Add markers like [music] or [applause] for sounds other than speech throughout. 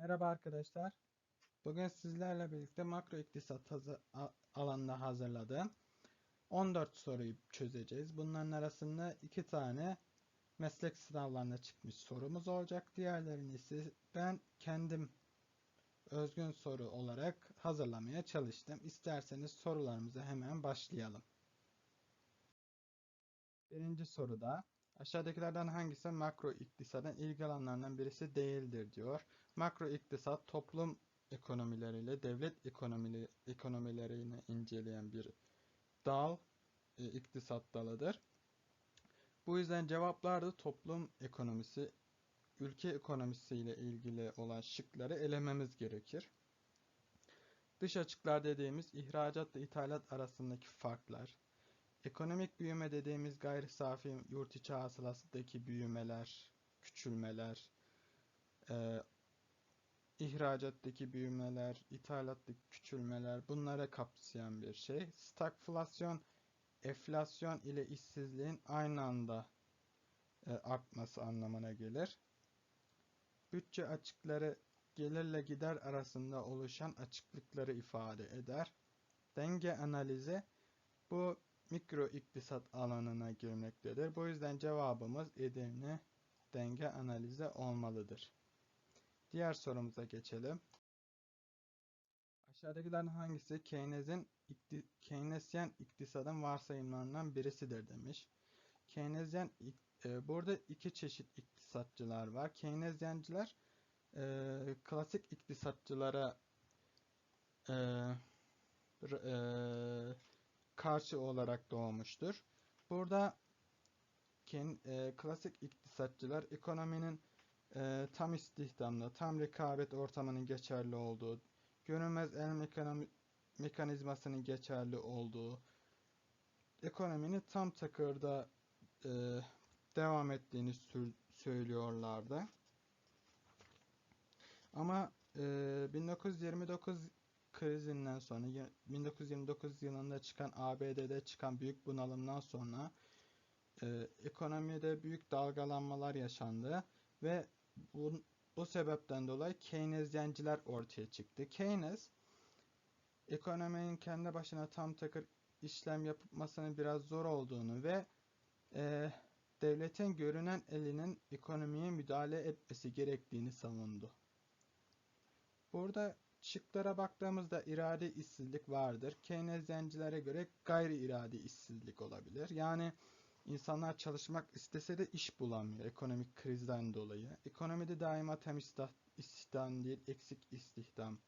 Merhaba arkadaşlar. Bugün sizlerle birlikte makro iktisat hazı- a- alanında hazırladığım 14 soruyu çözeceğiz. Bunların arasında iki tane meslek sınavlarına çıkmış sorumuz olacak. Diğerlerini ise ben kendim özgün soru olarak hazırlamaya çalıştım. İsterseniz sorularımıza hemen başlayalım. Birinci soruda aşağıdakilerden hangisi makro iktisadın ilgi alanlarından birisi değildir diyor. Makro iktisat toplum ekonomileriyle devlet ekonomili, ekonomilerini inceleyen bir dal, e, iktisat dalıdır. Bu yüzden cevaplarda toplum ekonomisi, ülke ekonomisiyle ilgili olan şıkları elememiz gerekir. Dış açıklar dediğimiz ihracat ve ithalat arasındaki farklar, ekonomik büyüme dediğimiz gayri safi yurt içi hasılasındaki büyümeler, küçülmeler, e, ihracattaki büyümeler, ithalattaki küçülmeler bunlara kapsayan bir şey. Stagflasyon, enflasyon ile işsizliğin aynı anda e, artması anlamına gelir. Bütçe açıkları gelirle gider arasında oluşan açıklıkları ifade eder. Denge analizi bu mikro iktisat alanına girmektedir. Bu yüzden cevabımız Edirne denge analizi olmalıdır. Diğer sorumuza geçelim. Aşağıdakilerden hangisi Keynes'in Keynesyen iktisadın varsayımlarından birisidir demiş. Keynesyen e, burada iki çeşit iktisatçılar var. Keynesyenciler e, klasik iktisatçılara e, e, karşı olarak doğmuştur. Burada e, klasik iktisatçılar ekonominin e, tam istihdamlı, tam rekabet ortamının geçerli olduğu, görünmez el mekanizmasının geçerli olduğu, ekonominin tam takırda e, devam ettiğini söylüyorlardı. Ama e, 1929 krizinden sonra 1929 yılında çıkan ABD'de çıkan büyük bunalımdan sonra e, ekonomide büyük dalgalanmalar yaşandı ve bu, bu sebepten dolayı Keynesyenciler ortaya çıktı. Keynes ekonominin kendi başına tam takır işlem yapmasının biraz zor olduğunu ve e, devletin görünen elinin ekonomiye müdahale etmesi gerektiğini savundu. Burada şıklara baktığımızda iradi işsizlik vardır. Keynesyencilere göre gayri iradi işsizlik olabilir. Yani insanlar çalışmak istese de iş bulamıyor ekonomik krizden dolayı. Ekonomide daima tam istihdam değil, eksik istihdam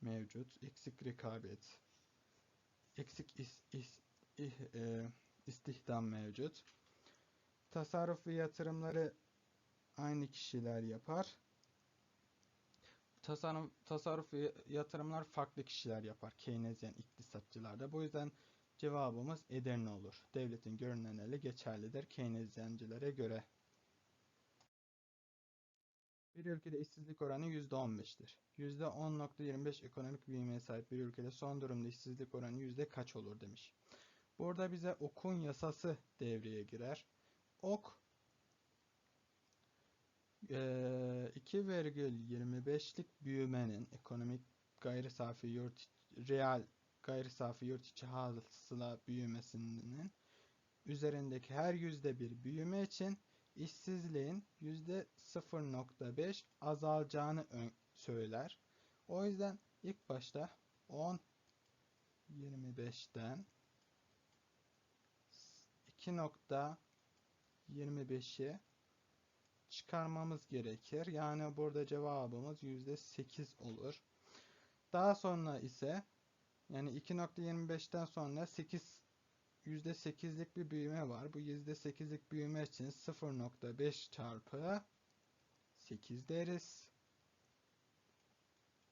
mevcut. Eksik rekabet, eksik is, is, is, e, istihdam mevcut. Tasarruf ve yatırımları aynı kişiler yapar tasarruf, tasarruf ve yatırımlar farklı kişiler yapar. Keynesyen iktisatçılarda. Bu yüzden cevabımız Edirne olur. Devletin görünen eli geçerlidir Keynesyencilere göre. Bir ülkede işsizlik oranı %15'tir. %10.25 ekonomik büyümeye sahip bir ülkede son durumda işsizlik oranı yüzde kaç olur demiş. Burada bize okun yasası devreye girer. Ok 2,25'lik büyümenin ekonomik gayri safi yurt real gayri safi yurt içi hasıla büyümesinin üzerindeki her yüzde bir büyüme için işsizliğin yüzde 0.5 azalacağını söyler. O yüzden ilk başta 10 25'ten 2.25'i çıkarmamız gerekir. Yani burada cevabımız %8 olur. Daha sonra ise yani 2.25'ten sonra 8 %8'lik bir büyüme var. Bu %8'lik büyüme için 0.5 çarpı 8 deriz.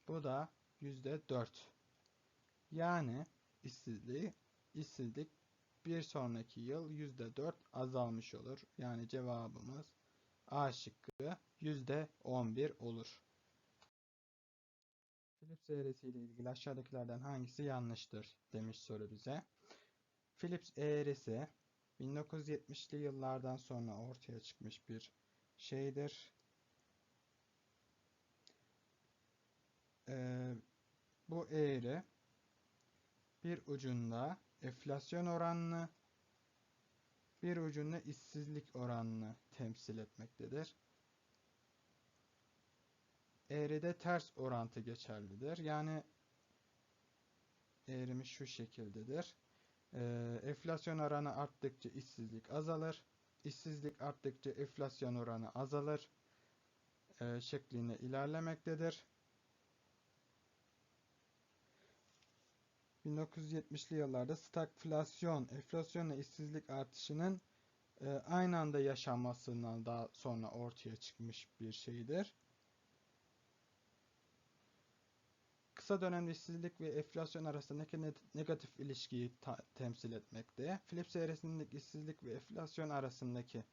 Bu da %4. Yani işsizliği, işsizlik bir sonraki yıl %4 azalmış olur. Yani cevabımız A şıkkı %11 olur. Philips eğrisi ile ilgili aşağıdakilerden hangisi yanlıştır demiş soru bize. Philips eğrisi 1970'li yıllardan sonra ortaya çıkmış bir şeydir. bu eğri bir ucunda enflasyon oranını bir ucunda işsizlik oranını temsil etmektedir. Eğride ters orantı geçerlidir. Yani eğrimiz şu şekildedir. Ee, enflasyon oranı arttıkça işsizlik azalır. İşsizlik arttıkça enflasyon oranı azalır. Ee, şeklinde ilerlemektedir. 1970'li yıllarda stagflasyon, enflasyonla işsizlik artışının e, aynı anda yaşanmasından daha sonra ortaya çıkmış bir şeydir. Kısa dönemli işsizlik ve enflasyon arasındaki ne- negatif ilişkiyi temsil etmekte. Phillips eğrisindeki işsizlik ve enflasyon arasındaki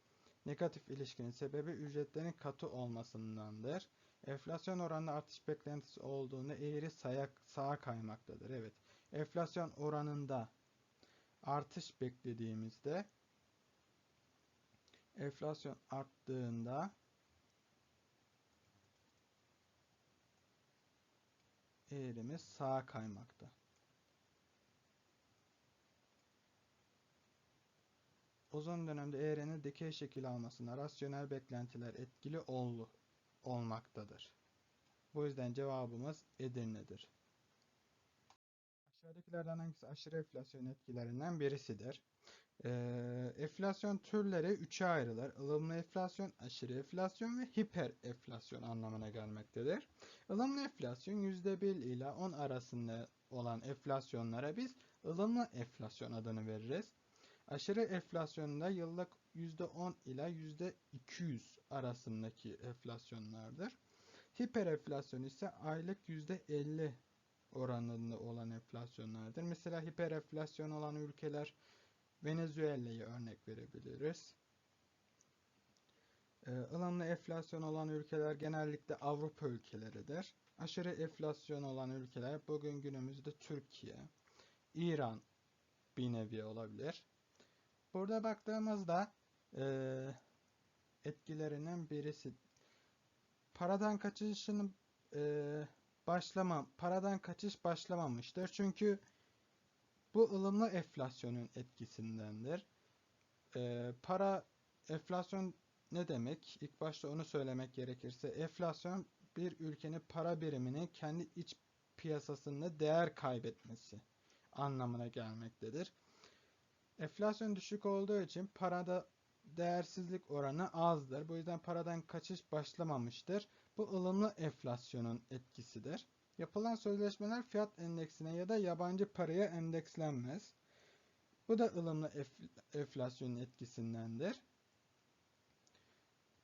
negatif ilişkinin sebebi ücretlerin katı olmasındandır. Enflasyon oranında artış beklentisi olduğunda eğri sağa, sağa kaymaktadır. Evet. Enflasyon oranında artış beklediğimizde enflasyon arttığında eğrimiz sağa kaymakta. Uzun dönemde eğrinin dikey şekil almasına rasyonel beklentiler etkili ol, olmaktadır. Bu yüzden cevabımız Edirne'dir. Aşağıdakilerden hangisi aşırı enflasyon etkilerinden birisidir? Ee, enflasyon türleri üçe ayrılır. Ilımlı enflasyon, aşırı enflasyon ve hiper enflasyon anlamına gelmektedir. Ilımlı enflasyon %1 ile 10 arasında olan enflasyonlara biz ılımlı enflasyon adını veririz. Aşırı enflasyonda yıllık %10 ila %200 arasındaki enflasyonlardır. Hiper enflasyon ise aylık %50 oranında olan enflasyonlardır. Mesela hiperenflasyon olan ülkeler Venezuela'yı örnek verebiliriz. Ee, ılımlı enflasyon olan ülkeler genellikle Avrupa ülkeleridir. Aşırı enflasyon olan ülkeler bugün günümüzde Türkiye, İran bir nevi olabilir. Burada baktığımızda e, etkilerinden birisi paradan kaçışın e, başlama, paradan kaçış başlamamıştır. Çünkü bu ılımlı enflasyonun etkisindendir. Ee, para, enflasyon ne demek? İlk başta onu söylemek gerekirse, enflasyon bir ülkenin para biriminin kendi iç piyasasında değer kaybetmesi anlamına gelmektedir. Enflasyon düşük olduğu için parada değersizlik oranı azdır. Bu yüzden paradan kaçış başlamamıştır. Bu ılımlı enflasyonun etkisidir. Yapılan sözleşmeler fiyat endeksine ya da yabancı paraya endekslenmez. Bu da ılımlı enflasyonun etkisindendir.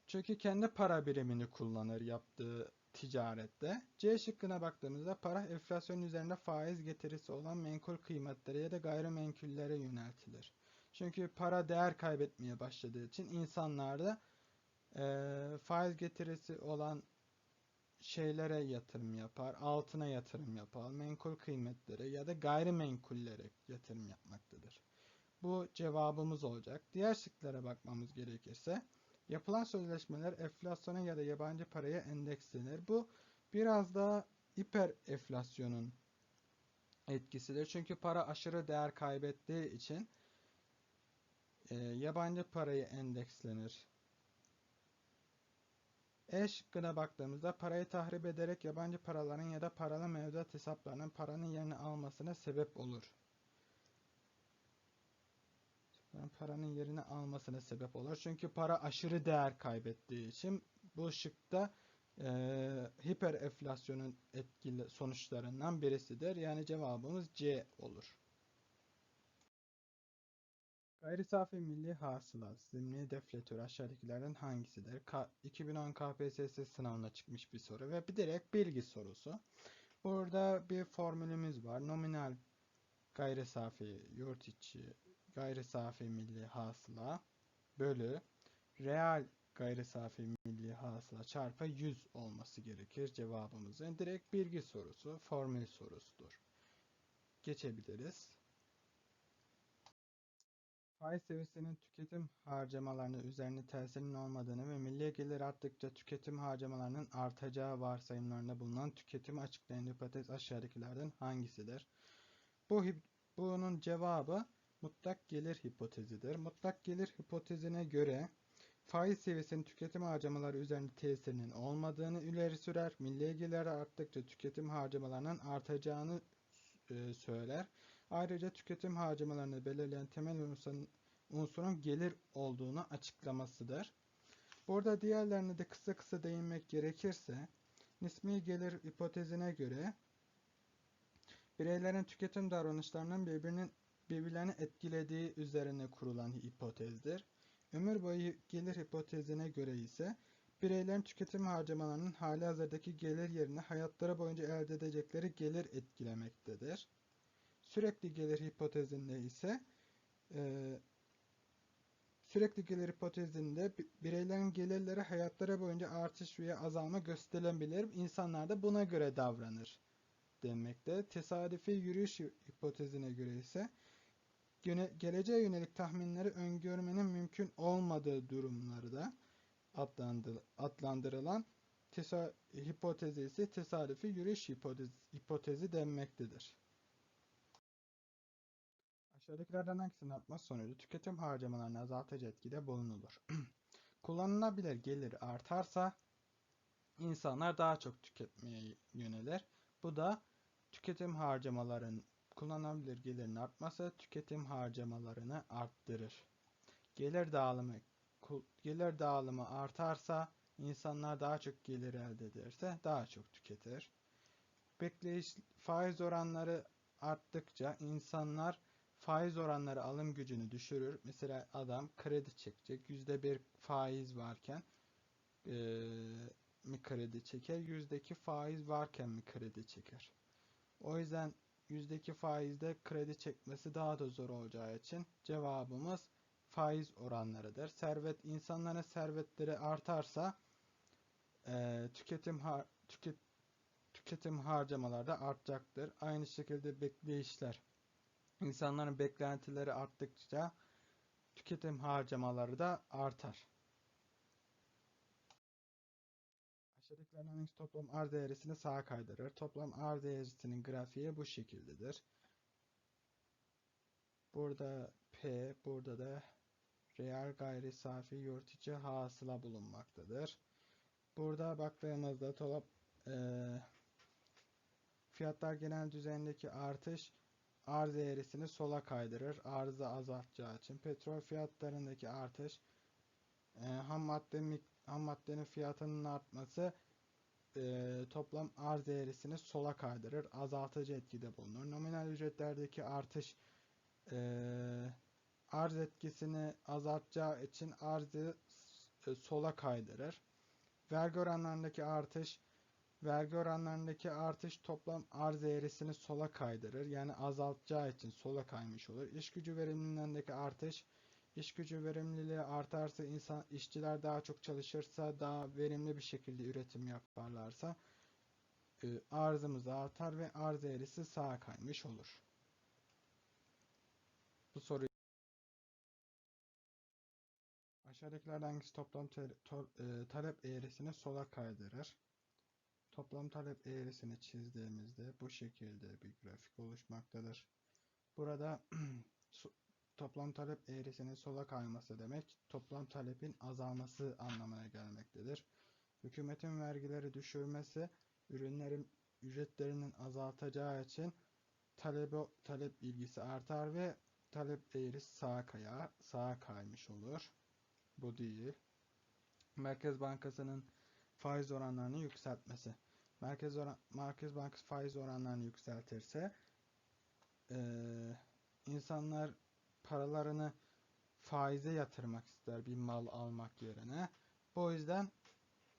Çünkü kendi para birimini kullanır yaptığı ticarette. C şıkkına baktığımızda para enflasyon üzerinde faiz getirisi olan menkul kıymetlere ya da gayrimenkullere yöneltilir. Çünkü para değer kaybetmeye başladığı için insanlar da e, faiz getirisi olan şeylere yatırım yapar, altına yatırım yapar, menkul kıymetlere ya da gayrimenkullere yatırım yapmaktadır. Bu cevabımız olacak. Diğer şıklara bakmamız gerekirse yapılan sözleşmeler enflasyona ya da yabancı paraya endekslenir. Bu biraz daha hiper enflasyonun etkisidir. Çünkü para aşırı değer kaybettiği için e, yabancı parayı endekslenir. E şıkkına baktığımızda parayı tahrip ederek yabancı paraların ya da paralı mevduat hesaplarının paranın yerini almasına sebep olur. Paranın yerini almasına sebep olur. Çünkü para aşırı değer kaybettiği için bu şıkta e, hiper enflasyonun etkili sonuçlarından birisidir. Yani cevabımız C olur. Gayri safi milli hasıla zimni deflatör aşağıdakilerden hangisidir? K 2010 KPSS sınavına çıkmış bir soru ve bir direkt bilgi sorusu. Burada bir formülümüz var. Nominal gayri safi yurt içi gayri safi milli hasıla bölü reel gayri safi milli hasıla çarpı 100 olması gerekir cevabımızın. Direkt bilgi sorusu, formül sorusudur. Geçebiliriz. Faiz seviyesinin tüketim harcamalarını üzerine tesirinin olmadığını ve milli gelir arttıkça tüketim harcamalarının artacağı varsayımlarında bulunan tüketimi açıklayan hipotez aşağıdakilerden hangisidir? Bu bunun cevabı mutlak gelir hipotezidir. Mutlak gelir hipotezine göre faiz seviyesinin tüketim harcamaları üzerinde tesirinin olmadığını ileri sürer. Milli gelir arttıkça tüketim harcamalarının artacağını e, söyler. Ayrıca tüketim harcamalarını belirleyen temel unsurun, unsurun gelir olduğunu açıklamasıdır. Burada diğerlerine de kısa kısa değinmek gerekirse, nispi gelir hipotezine göre bireylerin tüketim davranışlarının birbirinin birbirlerini etkilediği üzerine kurulan hipotezdir. Ömür boyu gelir hipotezine göre ise bireylerin tüketim harcamalarının hali hazırdaki gelir yerine hayatları boyunca elde edecekleri gelir etkilemektedir. Sürekli gelir hipotezinde ise e, sürekli gelir hipotezinde bireylerin gelirleri hayatları boyunca artış veya azalma gösterilebilir. İnsanlar da buna göre davranır demekte. Tesadüfi yürüyüş hipotezine göre ise geleceğe yönelik tahminleri öngörmenin mümkün olmadığı durumlarda adlandırılan tesa hipotezi ise tesadüfi yürüyüş hipotezi, hipotezi denmektedir. Aşağıdakilerden hangisinin artması sonucu tüketim harcamalarını azaltıcı etkide bulunulur? [clears throat] Kullanılabilir gelir artarsa insanlar daha çok tüketmeye yönelir. Bu da tüketim harcamaların kullanılabilir gelirin artması tüketim harcamalarını arttırır. Gelir dağılımı gelir dağılımı artarsa insanlar daha çok gelir elde ederse daha çok tüketir. Bekleyiş faiz oranları arttıkça insanlar faiz oranları alım gücünü düşürür. Mesela adam kredi çekecek. Yüzde bir faiz varken e, mi kredi çeker? Yüzdeki faiz varken mi kredi çeker? O yüzden yüzdeki faizde kredi çekmesi daha da zor olacağı için cevabımız faiz oranlarıdır. Servet insanların servetleri artarsa e, tüketim har tüket tüketim harcamaları da artacaktır. Aynı şekilde bekleyişler İnsanların beklentileri arttıkça tüketim harcamaları da artar. Aşağıdakilerden hangisi toplam arz eğrisini sağa kaydırır? Toplam arz eğrisinin grafiği bu şekildedir. Burada P, burada da reel gayri safi yurt içi hasıla bulunmaktadır. Burada baktığımızda toplam e, fiyatlar genel düzeyindeki artış arz eğrisini sola kaydırır. Arzı azaltacağı için petrol fiyatlarındaki artış e, ham madde ham maddenin fiyatının artması e, toplam arz eğrisini sola kaydırır. Azaltıcı etkide bulunur. Nominal ücretlerdeki artış e, arz etkisini azaltacağı için arzı e, sola kaydırır. Vergi oranlarındaki artış vergi oranlarındaki artış toplam arz eğrisini sola kaydırır. Yani azaltacağı için sola kaymış olur. İş gücü verimliliğindeki artış iş gücü verimliliği artarsa insan işçiler daha çok çalışırsa daha verimli bir şekilde üretim yaparlarsa e, arzımız artar ve arz eğrisi sağa kaymış olur. Bu soruyu Aşağıdakilerden hangisi toplam e, talep eğrisini sola kaydırır? Toplam talep eğrisini çizdiğimizde bu şekilde bir grafik oluşmaktadır. Burada [clears throat] toplam talep eğrisinin sola kayması demek toplam talebin azalması anlamına gelmektedir. Hükümetin vergileri düşürmesi ürünlerin ücretlerinin azaltacağı için talebe, talep ilgisi artar ve talep eğrisi sağa kayar, sağa kaymış olur. Bu değil. Merkez Bankası'nın faiz oranlarını yükseltmesi. Merkez, oran, Merkez Bankası faiz oranlarını yükseltirse e, insanlar paralarını faize yatırmak ister bir mal almak yerine. Bu yüzden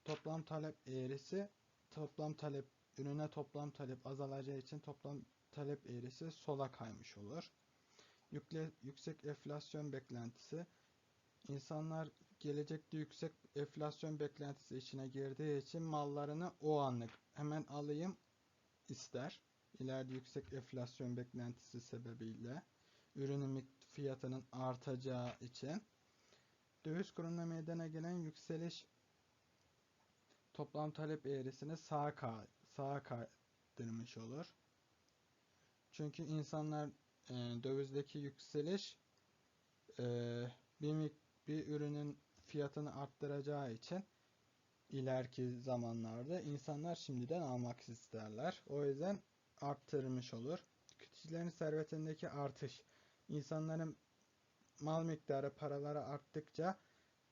toplam talep eğrisi toplam talep ürüne toplam talep azalacağı için toplam talep eğrisi sola kaymış olur. Yükle, yüksek enflasyon beklentisi insanlar gelecekte yüksek enflasyon beklentisi içine girdiği için mallarını o anlık hemen alayım ister. İleride yüksek enflasyon beklentisi sebebiyle ürünün fiyatının artacağı için döviz kurunda meydana gelen yükseliş toplam talep eğrisini sağa, kay sağa kaydırmış olur. Çünkü insanlar e, dövizdeki yükseliş e, bir, bir ürünün fiyatını arttıracağı için ileriki zamanlarda insanlar şimdiden almak isterler. O yüzden arttırmış olur. Tüketicilerin servetindeki artış, insanların mal miktarı paralara arttıkça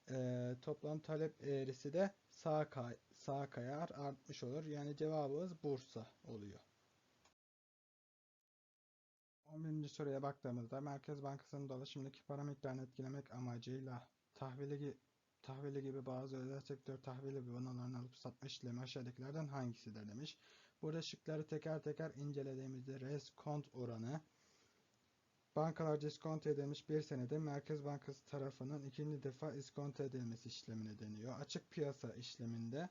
e, toplam talep eğrisi de sağa, kay sağa kayar artmış olur. Yani cevabımız Bursa oluyor. 11. soruya baktığımızda Merkez Bankası'nın dolaşımdaki para miktarını etkilemek amacıyla tahvili, tahvili gibi bazı özel sektör tahvili ve bonolarını alıp satma işlemi aşağıdakilerden hangisidir demiş. Burada şıkları teker teker incelediğimizde reskont oranı bankalar diskonto edilmiş bir senede Merkez Bankası tarafından ikinci defa iskonto edilmesi işlemine deniyor. Açık piyasa işleminde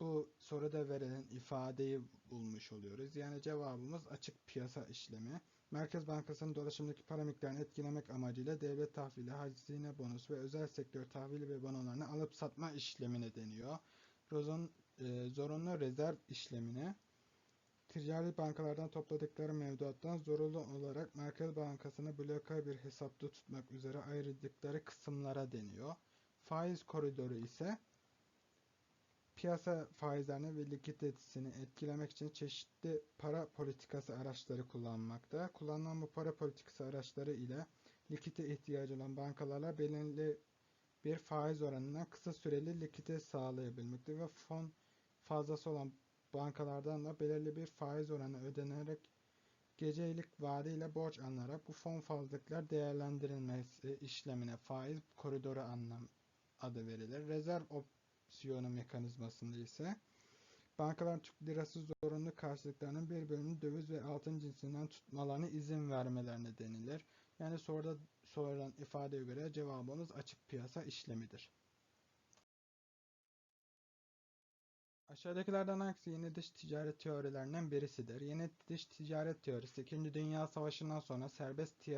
bu soruda verilen ifadeyi bulmuş oluyoruz. Yani cevabımız açık piyasa işlemi. Merkez Bankası'nın dolaşımdaki para miktarını etkilemek amacıyla devlet tahvili, hazine bonusu ve özel sektör tahvili ve bonolarını alıp satma işlemine deniyor. Rozon, e, zorunlu rezerv işlemine ticari bankalardan topladıkları mevduattan zorunlu olarak Merkez Bankası'nı bloka bir hesapta tutmak üzere ayırdıkları kısımlara deniyor. Faiz koridoru ise piyasa faizlerini ve likiditesini etkilemek için çeşitli para politikası araçları kullanmakta. Kullanılan bu para politikası araçları ile likite ihtiyacı olan bankalarla belirli bir faiz oranından kısa süreli likite sağlayabilmekte ve fon fazlası olan bankalardan da belirli bir faiz oranı ödenerek gecelik vadeyle borç alınarak bu fon fazlalıklar değerlendirilmesi işlemine faiz koridoru anlam adı verilir. Rezerv opsiyonu mekanizmasında ise bankaların Türk lirası zorunlu karşılıklarının bir bölümünü döviz ve altın cinsinden tutmalarına izin vermelerine denilir. Yani soruda sorulan ifadeye göre cevabımız açık piyasa işlemidir. Aşağıdakilerden hangisi yeni dış ticaret teorilerinden birisidir? Yeni dış ticaret teorisi 2. Dünya Savaşı'ndan sonra serbest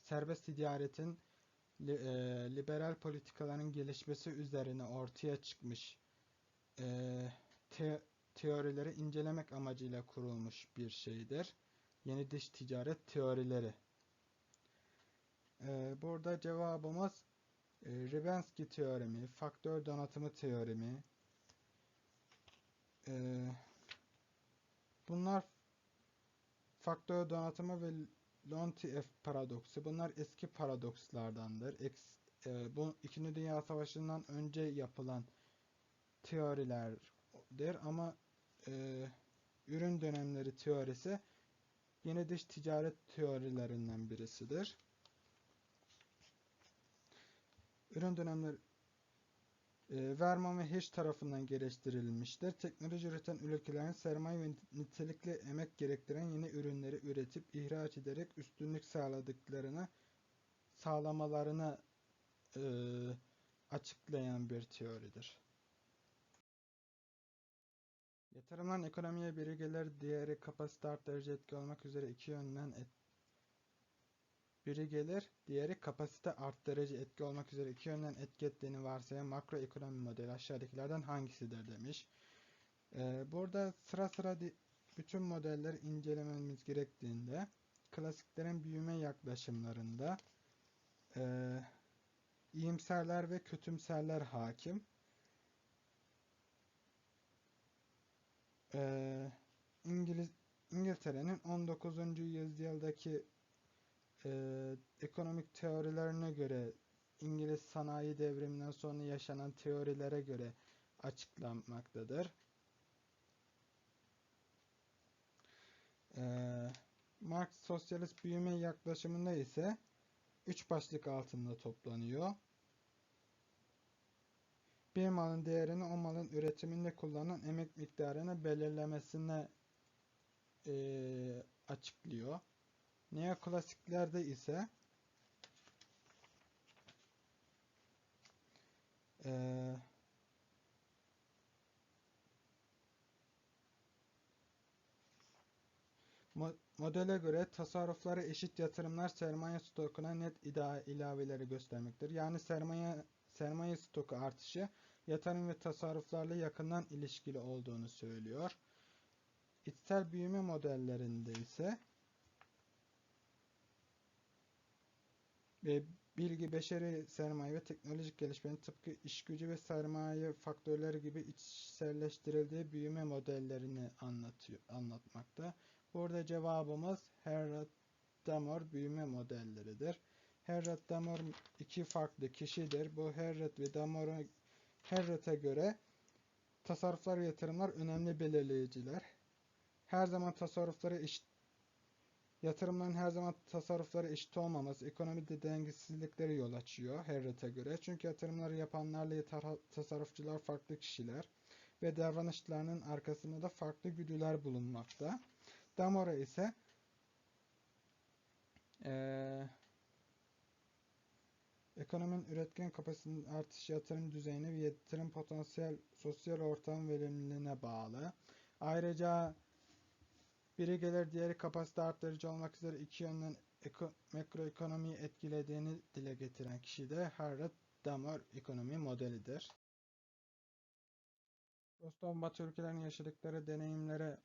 serbest ticaretin liberal politikaların gelişmesi üzerine ortaya çıkmış e, te, teorileri incelemek amacıyla kurulmuş bir şeydir. Yeni dış ticaret teorileri. E, burada cevabımız e, Rivensky teoremi, faktör donatımı teoremi, e, bunlar faktör donatımı ve Lonti-F paradoksu. Bunlar eski paradokslardandır. Eks, e, bu İkinci Dünya Savaşı'ndan önce yapılan teorilerdir ama e, ürün dönemleri teorisi yeni dış ticaret teorilerinden birisidir. Ürün dönemleri e, Verman ve Hirsch tarafından geliştirilmiştir. Teknoloji üreten ülkelerin sermaye ve nitelikli emek gerektiren yeni ürünleri üretip ihraç ederek üstünlük sağladıklarını sağlamalarını e, açıklayan bir teoridir. Yatırımların ekonomiye biri gelir, diğeri kapasite arttırıcı etki olmak üzere iki yönden et, biri gelir, diğeri kapasite arttırıcı etki olmak üzere iki yönden etki ettiğini varsayan makroekonomi modeli aşağıdakilerden hangisidir demiş. Ee, burada sıra sıra bütün modelleri incelememiz gerektiğinde klasiklerin büyüme yaklaşımlarında e, iyimserler ve kötümserler hakim. Ee, İngiliz İngiltere'nin 19. yüzyıldaki e, ekonomik teorilerine göre İngiliz sanayi devriminden sonra yaşanan teorilere göre açıklanmaktadır. E, Marx sosyalist büyüme yaklaşımında ise üç başlık altında toplanıyor. Bir malın değerini o malın üretiminde kullanılan emek miktarını belirlemesine e, açıklıyor. Neoklasiklerde ise e, Mo- modele göre tasarrufları eşit yatırımlar sermaye stokuna net ilaveleri göstermektir. Yani sermaye sermaye stoku artışı yatırım ve tasarruflarla yakından ilişkili olduğunu söylüyor. İçsel büyüme modellerinde ise ve bilgi, beşeri sermaye ve teknolojik gelişmenin tıpkı iş gücü ve sermaye faktörleri gibi içselleştirildiği büyüme modellerini anlatıyor, anlatmakta. Burada cevabımız Herrod Damor büyüme modelleridir. Herrod Damor iki farklı kişidir. Bu Herrod ve Damor'u Herrod'a göre tasarruflar ve yatırımlar önemli belirleyiciler. Her zaman tasarrufları eşit Yatırımların her zaman tasarrufları eşit olmaması ekonomide dengesizliklere yol açıyor Herret'e göre. Çünkü yatırımları yapanlarla tasarrufçular farklı kişiler ve davranışlarının arkasında da farklı güdüler bulunmakta. Damora ise eee, ekonominin üretken kapasitesinin artışı yatırım düzeyine ve yatırım potansiyel sosyal ortam verimliliğine bağlı. Ayrıca biri gelir diğeri kapasite arttırıcı olmak üzere iki yönden eko, makroekonomiyi etkilediğini dile getiren kişi de Harrod Damor ekonomi modelidir. Dostum Batı ülkelerin yaşadıkları deneyimlere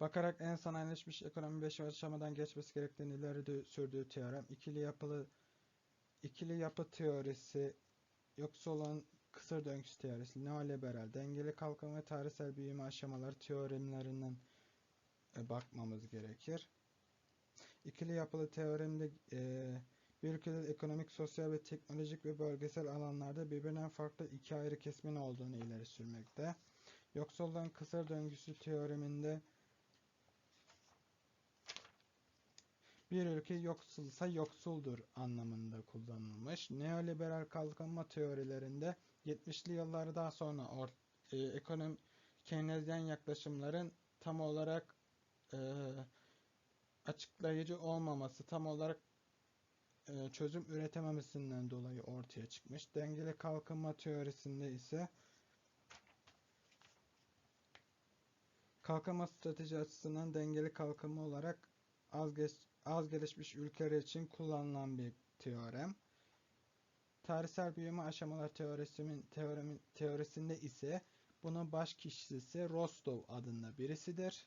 bakarak en sanayileşmiş ekonomi 5 aşamadan geçmesi gerektiğini ileri dü- sürdüğü teorem, ikili yapılı ikili yapı teorisi, yoksulluğun kısır döngüsü teorisi, neoliberal, dengeli kalkınma ve tarihsel büyüme aşamaları teoremlerinden e, bakmamız gerekir. İkili yapılı teoremde e, bir ülkede ekonomik, sosyal ve teknolojik ve bölgesel alanlarda birbirinden farklı iki ayrı kesimin olduğunu ileri sürmekte. Yoksulluğun kısır döngüsü teoreminde bir ülke yoksulsa yoksuldur anlamında kullanılmış. Neoliberal kalkınma teorilerinde 70'li yıllardan sonra or, e, ekonomi Keynesyen yaklaşımların tam olarak e, açıklayıcı olmaması, tam olarak e, çözüm üretememesinden dolayı ortaya çıkmış. Dengeli kalkınma teorisinde ise kalkınma strateji açısından dengeli kalkınma olarak az, geç, az gelişmiş ülkeler için kullanılan bir teorem. Tarihsel büyüme aşamalar teorisinin teoremin, teorisinde ise bunun baş kişisi Rostov adında birisidir.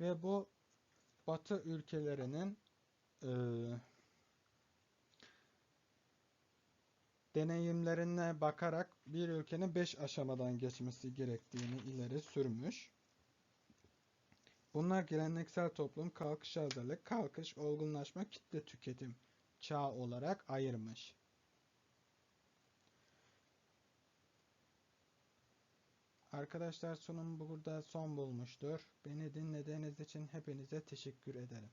Ve bu Batı ülkelerinin e, deneyimlerine bakarak bir ülkenin 5 aşamadan geçmesi gerektiğini ileri sürmüş. Bunlar geleneksel toplum, kalkış hazırlık, kalkış, olgunlaşma, kitle tüketim çağı olarak ayırmış. Arkadaşlar sunum burada son bulmuştur. Beni dinlediğiniz için hepinize teşekkür ederim.